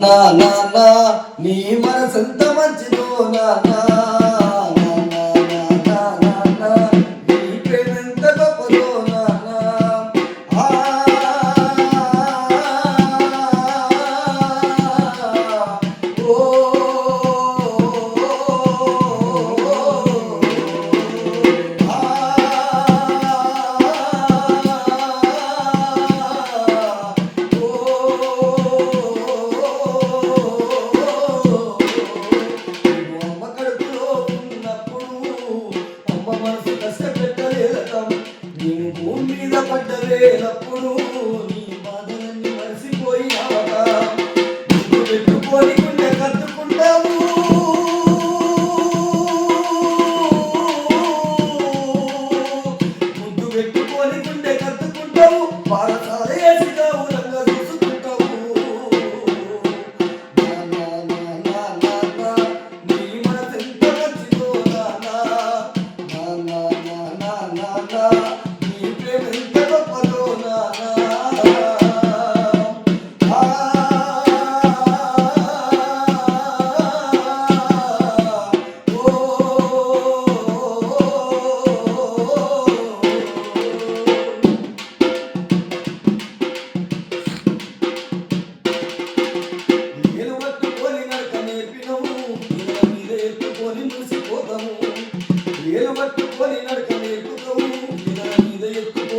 నా నా నా నీ మనసు ఎంత మంచిదో నా నా. సిద్ధపడ్డ వేలప్పుడు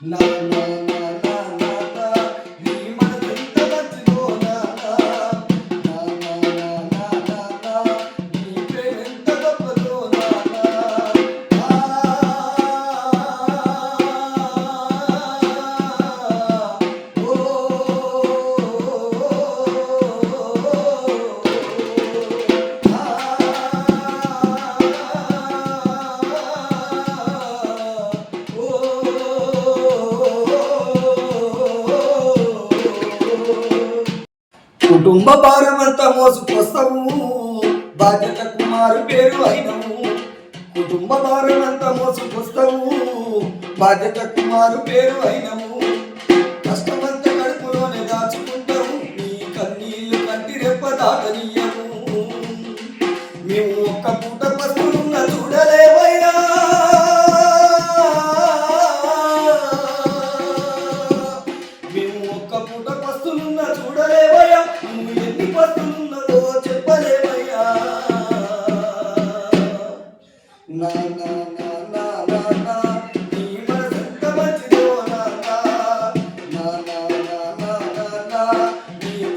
no, no. కుటుంబ భారమంతా మోసుకొస్తాము బాధ్యత కుమారు పేరు అయినము. కుటుంబ భారమంతా మోసుకొస్తాము బాధ్యత కుమారు పేరు అయినము. కష్టమంతా కడుపులోనే దాచుకుంటాము. నీ కన్నీళ్ళు కంటి రెప్ప దాటనీయ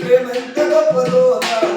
ప్రేమ ఎంత గొప్పదో నా.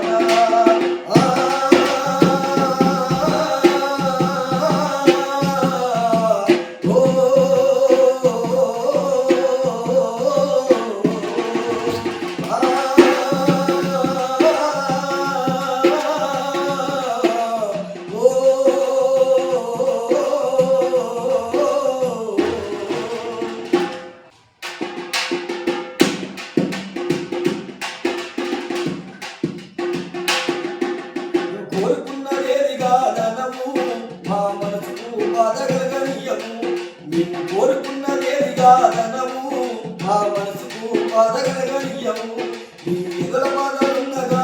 కాదనము ఆ మనసుకు బాధగలగలియము నీ ఎగుల బాధలున్నగా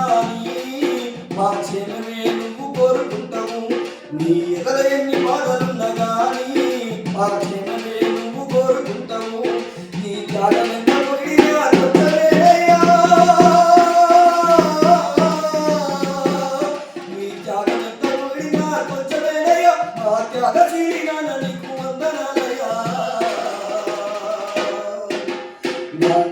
మా క్షేమమే నువ్వు కోరుకుంటాము నీ ఎగల ఎన్ని బాధలున్నగాని మా క్షేమమే నువ్వు కోరుకుంటాము నీ కాదన Thank.